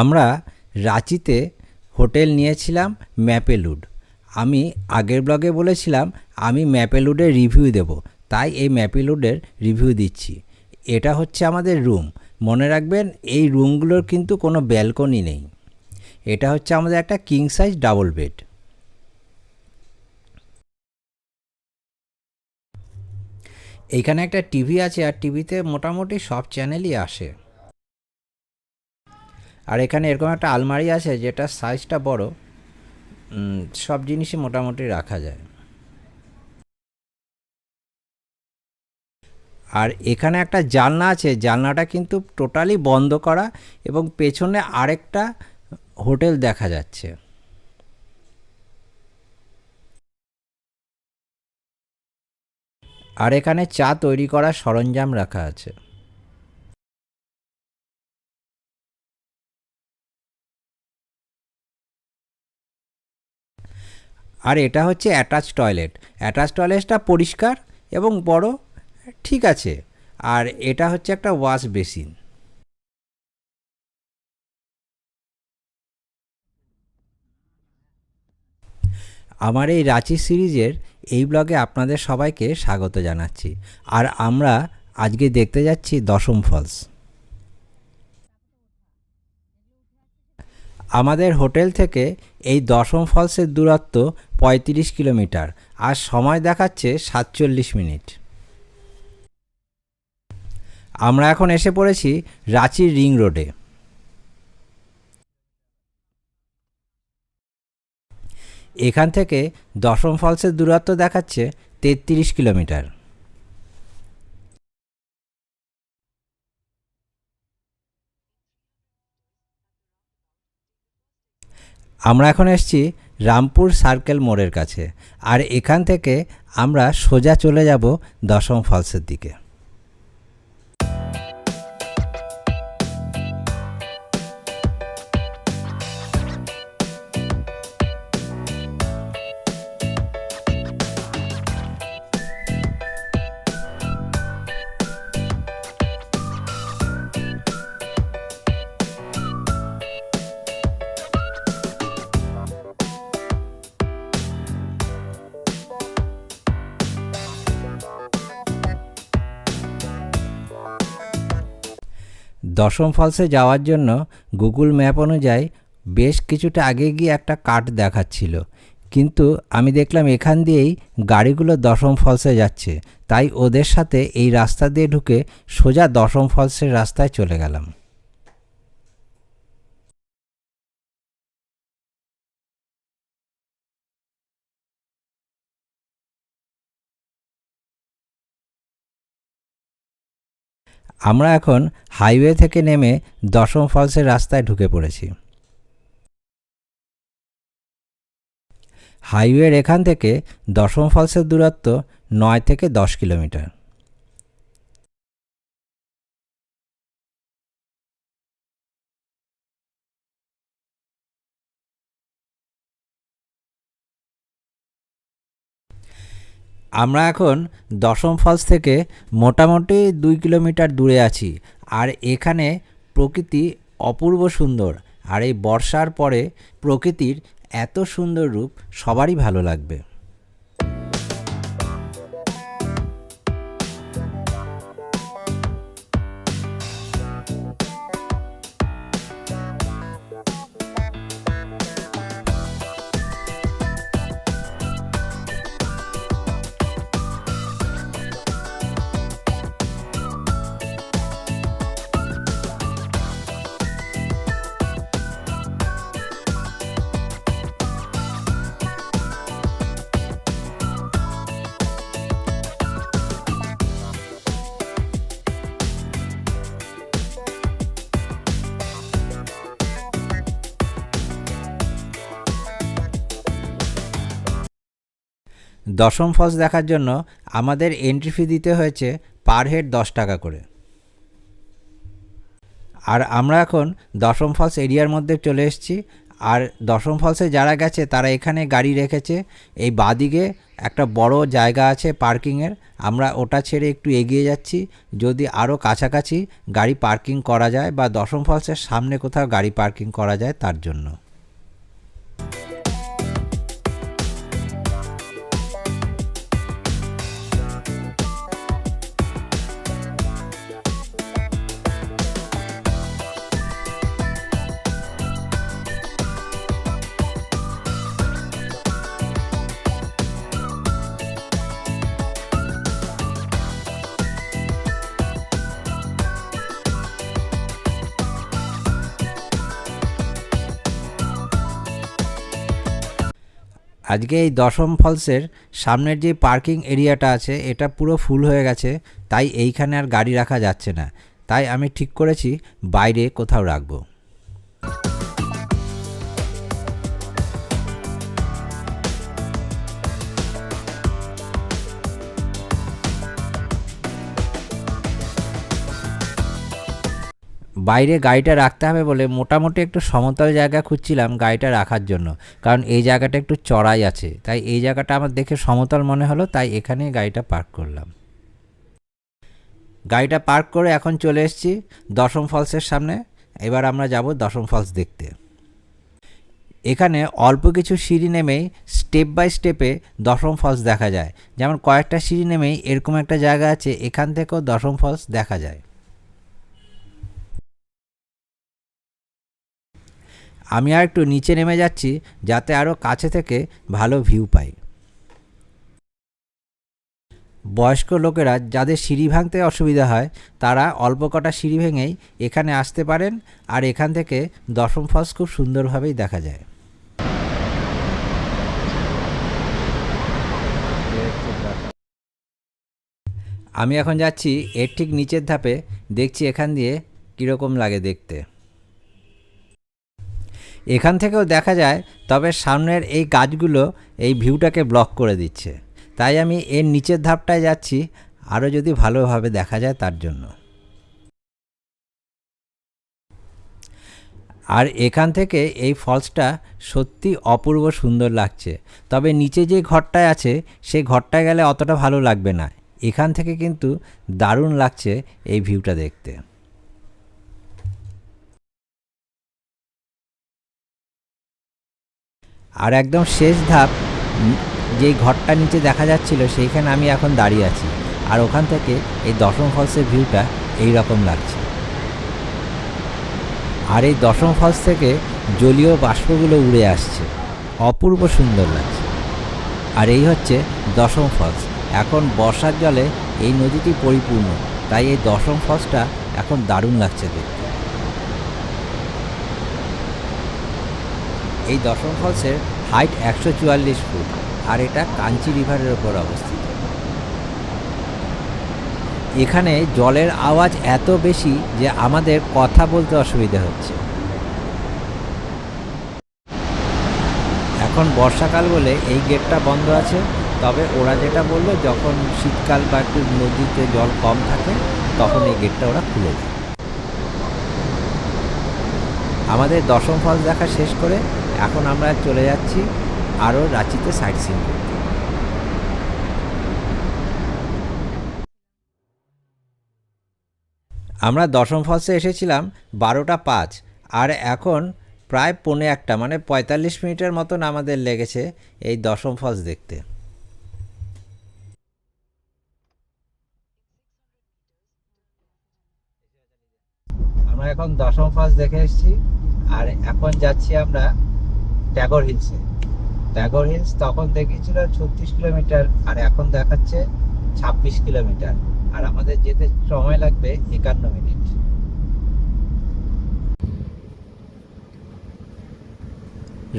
আমরা রাঁচিতে হোটেল নিয়েছিলাম ম্যাপেলুড আমি আগের ব্লগে বলেছিলাম, আমি ম্যাপেলুডের রিভিউ দেব। তাই এই ম্যাপেলুডের রিভিউ দিচ্ছি। এটা হচ্ছে আমাদের রুম। মনে রাখবেন, এই রুমগুলোর কিন্তু কোনো ব্যালকনি নেই। এটা হচ্ছে আমাদের একটা কিং সাইজ ডাবল বেড এইখানে একটা টিভি আছে, আর টিভিতে মোটামুটি সব চ্যানেলই আসে। আর এখানে এরকম একটা আলমারি আছে যেটা সাইজটা বড়। সব জিনিসই মোটামুটি রাখা যায়। আর এখানে একটা জানলা আছে, জানলাটা কিন্তু টোটালি বন্ধ করা এবং পেছনে আরেকটা হোটেল দেখা যাচ্ছে। আর এখানে চা তৈরি করার সরঞ্জাম রাখা আছে। আর এটা হচ্ছে অ্যাটাচ টয়লেট অ্যাটাচ টয়লেটটা পরিষ্কার এবং বড়, ঠিক আছে। আর এটা হচ্ছে একটা ওয়াশ বেসিন আমার এই রাঁচি সিরিজের এই ব্লগে আপনাদের সবাইকে স্বাগত জানাচ্ছি। আর আমরা আজকে দেখতে যাচ্ছি দশম ফলস আমাদের হোটেল থেকে এই দশম ফলসের দূরত্ব পঁয়ত্রিশ কিলোমিটার, আর সময় দেখাচ্ছে সাতচল্লিশ মিনিট। আমরা এখন এসে পড়েছি রাঁচির রিং রোডে। এখান থেকে দশম ফলসের দূরত্ব দেখাচ্ছে তেত্রিশ কিলোমিটার। আমরা এখন এসেছি রামপুর সার্কেল মোড়ের কাছে। আর এখান থেকে আমরা সোজা চলে যাব দশম ফলসের দিকে। দশম ফলসে যাওয়ার জন্য গুগল ম্যাপ অনুযায়ী বেশ কিছুটা আগে গিয়ে একটা কাট দেখাচ্ছিল। কিন্তু আমি দেখলাম এখান দিয়েই গাড়িগুলো দশম ফলসে যাচ্ছে। তাই ওদের সাথে এই রাস্তা দিয়ে ঢুকে সোজা দশম ফলসের রাস্তায় চলে গেলাম। আমরা এখন হাইওয়ে থেকে নেমে দশম ফলসের রাস্তায় ঢুকে পড়েছি। হাইওয়ের এখান থেকে দশম ফলসের দূরত্ব নয় থেকে দশ কিলোমিটার। আমরা এখন দশম ফলস থেকে মোটামুটি দুই কিলোমিটার দূরে আছি। আর এখানে প্রকৃতি অপূর্ব সুন্দর। আর এই বর্ষার পরে প্রকৃতির এত সুন্দর রূপ সবারই ভালো লাগবে। দশম ফলস দেখার জন্য আমাদের এন্ট্রি ফি দিতে হয়েছে পার হেড দশ টাকা করে। আর আমরা এখন দশম ফলস এরিয়ার মধ্যে চলে এসেছি। আর দশম ফলসে যারা গেছে, তারা এখানে গাড়ি রেখেছে। এই বাদিকে একটা বড় জায়গা আছে পার্কিংয়ের আমরা ওটা ছেড়ে একটু এগিয়ে যাচ্ছি। যদি আরও কাছাকাছি গাড়ি পার্কিং করা যায় বা দশম ফলসের সামনে কোথাও গাড়ি পার্কিং করা যায় তার জন্য। আজকে এই দশম ফলসের সামনের যে পার্কিং এরিয়াটা আছে, এটা পুরো ফুল হয়ে গেছে, তাই এইখানে আর গাড়ি রাখা যাচ্ছে না। তাই আমি ঠিক করেছি, বাইরে কোথাও রাখব। বাইরে গাড়িটা রাখতে হবে বলে মোটামুটি একটু সমতল জায়গা খুঁজছিলাম গাড়িটা রাখার জন্য। কারণ এই জায়গাটা একটু চড়াই আছে। তাই এই জায়গাটা আমার দেখে সমতল মনে হলো, তাই এখানে গাড়িটা পার্ক করলাম। গাড়িটা পার্ক করে এখন চলে এসেছি দশম ফলসের সামনে। এবার আমরা যাব দশম ফলস দেখতে। এখানে অল্প কিছু সিঁড়ি নেমেই স্টেপ বাই স্টেপে দশম ফলস দেখা যায়। যেমন কয়েকটা সিঁড়ি নেমেই এরকম একটা জায়গা আছে, এখান থেকেও দশম ফলস দেখা যায়। আমি আর একটু নিচে নেমে যাচ্ছি যাতে আরও কাছে থেকে ভালো ভিউ পাই। বয়স্ক লোকেরা যাদের সিঁড়ি ভাঙতে অসুবিধা হয়, তারা অল্প কটা সিঁড়ি ভেঙেই এখানে আসতে পারেন আর এখান থেকে দশম ফলস খুব সুন্দরভাবেই দেখা যায়। আমি এখন যাচ্ছি এর ঠিক নিচের ধাপে, দেখছি এখান দিয়ে কীরকম লাগে দেখতে। এখান থেকেও দেখা যায়, তবে সামনের এই গাছগুলো এই ভিউটাকে ব্লক করে দিচ্ছে। তাই আমি এর নিচের ধাপটায় যাচ্ছি, আরও যদি ভালোভাবে দেখা যায় তার জন্য। আর এখান থেকে এই ফলসটা সত্যি অপূর্ব সুন্দর লাগছে। তবে নিচে যে ঘরটায় আছে সেই ঘরটায় গেলে অতটা ভালো লাগবে না। এখান থেকে কিন্তু দারুণ লাগছে এই ভিউটা দেখতে। আর একদম শেষ ধাপ যেই ঘরটা নিচে দেখা যাচ্ছিল, সেইখানে আমি এখন দাঁড়িয়ে আছি। আর ওখান থেকে এই দশম ফলসের ভিউটা এই রকম লাগছে। আর এই দশম ফলস থেকে জলীয় বাষ্পগুলো উড়ে আসছে। অপূর্ব সুন্দর লাগছে। আর এই হচ্ছে দশম ফলস। এখন বর্ষার জলে এই নদীটি পরিপূর্ণ। তাই এই দশম ফলসটা এখন দারুণ লাগছে দেখতে। এই দশম ফলসের হাইট একশো চুয়াল্লিশ ফুট আর এটা কাঞ্চি রিভারের ওপর অবস্থিত। এখানে জলের আওয়াজ এত বেশি যে আমাদের কথা বলতে অসুবিধা হচ্ছে। এখন বর্ষাকাল বলে এই গেটটা বন্ধ আছে, তবে ওরা যেটা বলল, যখন শীতকাল বা একটু নদীতে জল কম থাকে, তখন এই গেটটা ওরা খুলে দেয়। আমাদের দশম ফলস দেখা শেষ করে এখন আমরা চলে যাচ্ছি আরও রাঁচিতে সাইট সিন আমরা দশম ফলসে এসেছিলাম বারোটা পাঁচ, আর এখন প্রায় পৌনে একটা মানে পঁয়তাল্লিশ মিনিটের মতন আমাদের লেগেছে এই দশম ফলস দেখতে। আমরা এখন দশম ফলস দেখে এসেছি, আর এখন যাচ্ছি আমরা ট্যাগর হিলসে। ট্যাগর হিলস তখন দেখিয়েছিল ছত্রিশ কিলোমিটার, আর এখন দেখাচ্ছে ছাব্বিশ কিলোমিটার। আর আমাদের যেতে সময় লাগবে একান্ন মিনিট।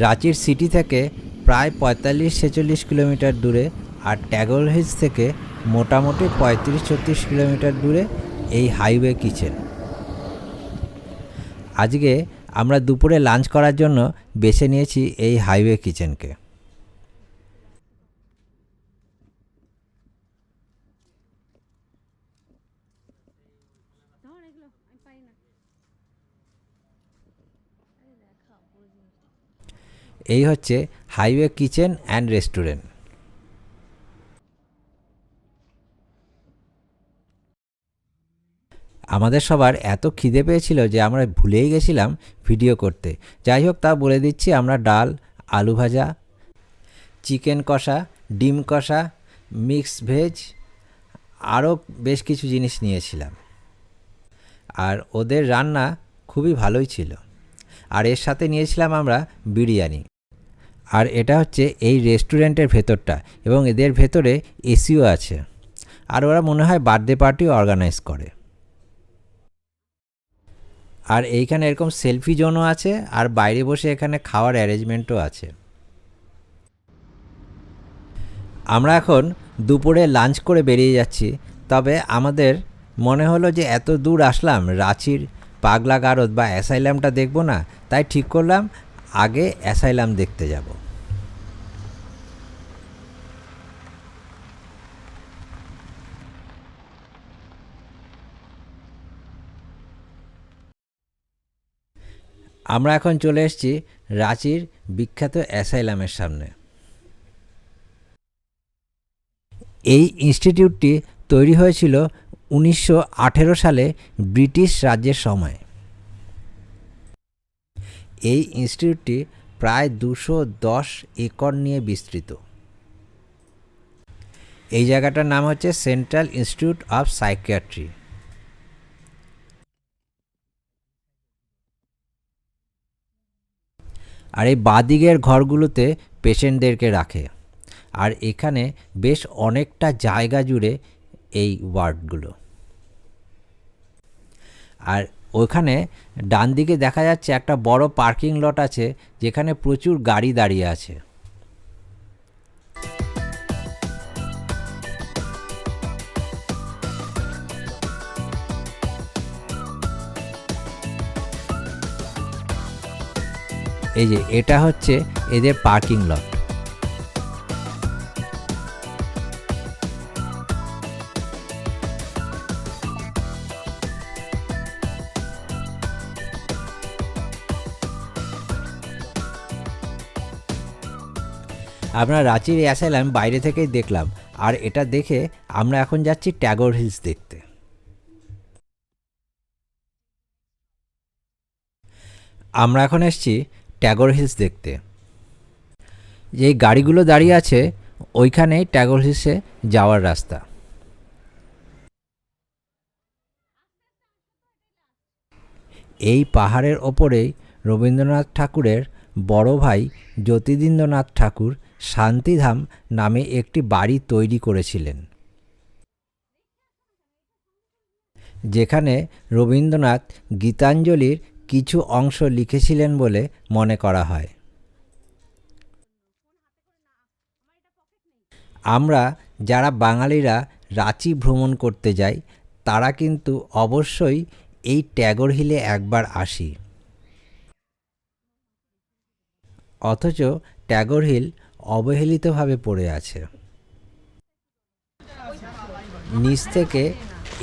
রাঁচির সিটি থেকে প্রায় পঁয়তাল্লিশ ছেচল্লিশ কিলোমিটার দূরে আর ট্যাগর হিলস থেকে মোটামুটি পঁয়ত্রিশ ছত্রিশ কিলোমিটার দূরে এই হাইওয়ে কিচেন। আজকে আমরা দুপুরে লাঞ্চ করার জন্য বেছে নিয়েছি এই হাইওয়ে কিচেনকে। এই হচ্ছে হাইওয়ে কিচেন অ্যান্ড রেস্টুরেন্ট। আমাদের সবার এত খিদে পেয়েছিল যে আমরা ভুলেই গেছিলাম ভিডিও করতে। যাই হোক, তা বলে দিচ্ছি, আমরা ডাল, আলু ভাজা, চিকেন কষা, ডিম কষা, মিক্স ভেজ, আরও বেশ কিছু জিনিস নিয়েছিলাম। আর ওদের রান্না খুবই ভালোই ছিল। আর এর সাথে নিয়েছিলাম আমরা বিরিয়ানি। আর এটা হচ্ছে এই রেস্টুরেন্টের ভেতরটা এবং এদের ভেতরে এসিও আছে। আর ওরা মনে হয় বার্থডে পার্টিও অর্গানাইজ করে। আর এইখানে এরকম সেলফি জোনও আছে, আর বাইরে বসে এখানে খাওয়ার অ্যারেঞ্জমেন্টও আছে। আমরা এখন দুপুরে লাঞ্চ করে বেরিয়ে যাচ্ছি, তবে আমাদের মনে হলো যে এত দূর আসলাম, রাঁচির পাগলা গারদ বা অ্যাসাইলামটা দেখব না, তাই ঠিক করলাম, আগে অ্যাসাইলাম দেখতে যাব। আমরা এখন চলে এসেছি রাঁচির বিখ্যাত অ্যাসাইলামের সামনে। এই ইনস্টিটিউটটি তৈরি হয়েছিল উনিশশো আঠেরো সালে ব্রিটিশ রাজ্যের সময়। এই ইনস্টিটিউটটি প্রায় দুশো দশ একর নিয়ে বিস্তৃত। এই জায়গাটার নাম হচ্ছে সেন্ট্রাল ইনস্টিটিউট অফ সাইকিয়াট্রি। আর এই বাদিকের ঘরগুলোতে পেশেন্টদেরকে রাখে। আর এখানে বেশ অনেকটা জায়গা জুড়ে এই ওয়ার্ডগুলো। আর ওইখানে ডান দিকে দেখা যাচ্ছে একটা বড় পার্কিং লট আছে, যেখানে প্রচুর গাড়ি দাঁড়িয়ে আছে। এই যে এটা হচ্ছে এদের পার্কিং লট আমরা রাঁচির অ্যাসাইলাম বাইরে থেকেই দেখলাম, আর এটা দেখে আমরা এখন যাচ্ছি ট্যাগর হিলস দেখতে। আমরা এখন এসেছি ট্যাগর হিলস দেখতে। যে গাড়িগুলো দাঁড়িয়ে আছে, ওইখানেই ট্যাগর হিলসে যাওয়ার রাস্তা। এই পাহাড়ের ওপরেই রবীন্দ্রনাথ ঠাকুরের বড় ভাই জ্যোতিরিন্দ্রনাথ ঠাকুর শান্তিধাম নামে একটি বাড়ি তৈরি করেছিলেন। যেখানে রবীন্দ্রনাথ গীতাঞ্জলির কিছু অংশ লিখেছিলেন বলে মনে করা হয়। আমরা যারা বাঙালিরা রাঁচি ভ্রমণ করতে যাই, তারা কিন্তু অবশ্যই এই ট্যাগর হিলে একবার আসি। অথচ ট্যাগর হিল অবহেলিতভাবে পড়ে আছে। নিচ থেকে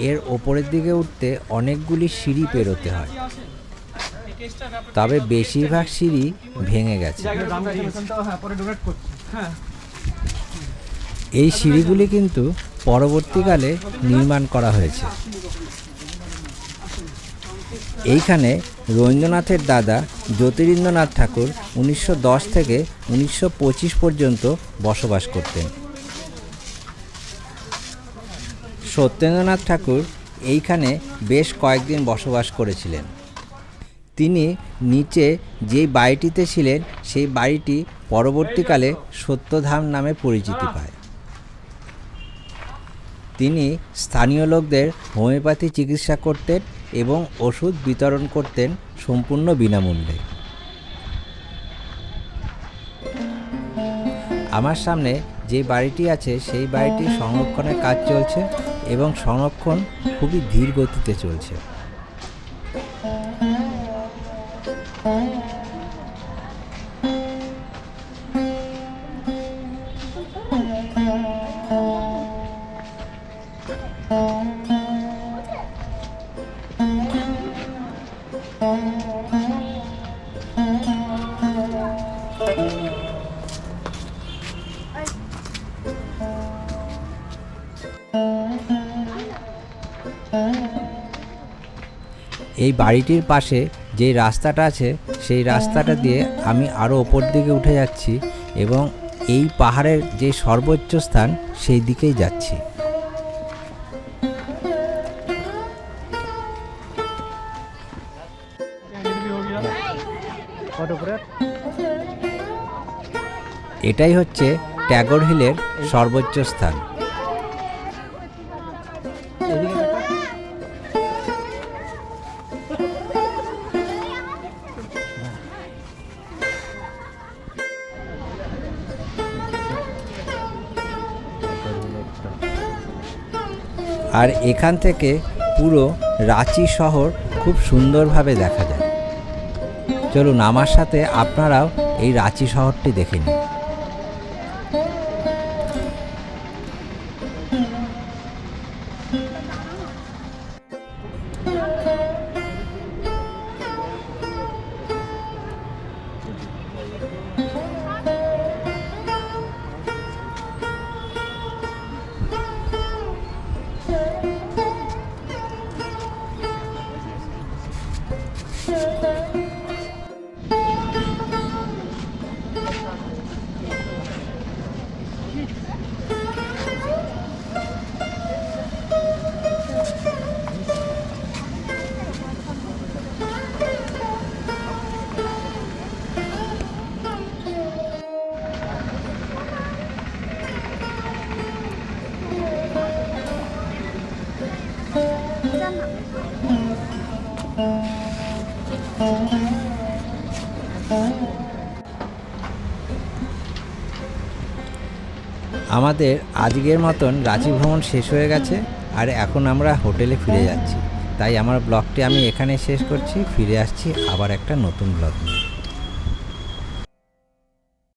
এর ওপরের দিকে উঠতে অনেকগুলি সিঁড়ি পেরোতে হয়। তবে বেশিরভাগ সিঁড়ি ভেঙে গেছে। এই সিঁড়িগুলি কিন্তু পরবর্তীকালে নির্মাণ করা হয়েছে। এইখানে রবীন্দ্রনাথের দাদা জ্যোতিরিন্দ্রনাথ ঠাকুর উনিশশো দশ থেকে উনিশশো পঁচিশ পর্যন্ত বসবাস করতেন। সত্যেন্দ্রনাথ ঠাকুর এইখানে বেশ কয়েকদিন বসবাস করেছিলেন। তিনি নিচে যে বাড়িটিতে ছিলেন, সেই বাড়িটি পরবর্তীকালে সত্যধাম নামে পরিচিতি পায়। তিনি স্থানীয় লোকদের হোমিওপ্যাথি চিকিৎসা করতেন এবং ওষুধ বিতরণ করতেন সম্পূর্ণ বিনামূল্যে। আমার সামনে যে বাড়িটি আছে, সেই বাড়িটি সংরক্ষণের কাজ চলছে এবং সংরক্ষণ খুবই ধীর গতিতে চলছে। এই বাড়িটির পাশে যেই রাস্তাটা আছে, সেই রাস্তাটা দিয়ে আমি আরও ওপর দিকে উঠে যাচ্ছি এবং এই পাহাড়ের যে সর্বোচ্চ স্থান, সেই দিকেই যাচ্ছি। এটাই হচ্ছে ট্যাগর হিলের সর্বোচ্চ স্থান। আর এখান থেকে পুরো রাঁচি শহর খুব সুন্দরভাবে দেখা যায়। চলুন আমার সাথে আপনারাও এই রাঁচি শহরটি দেখে নিন। আমাদের আজকের মতন রাঁচি ভ্রমণ শেষ হয়ে গেছে, আর এখন আমরা হোটেলে ফিরে যাচ্ছি। তাই আমার ব্লগটি আমি এখানে শেষ করছি, ফিরে আসছি আবার একটা নতুন ব্লগ নিয়ে।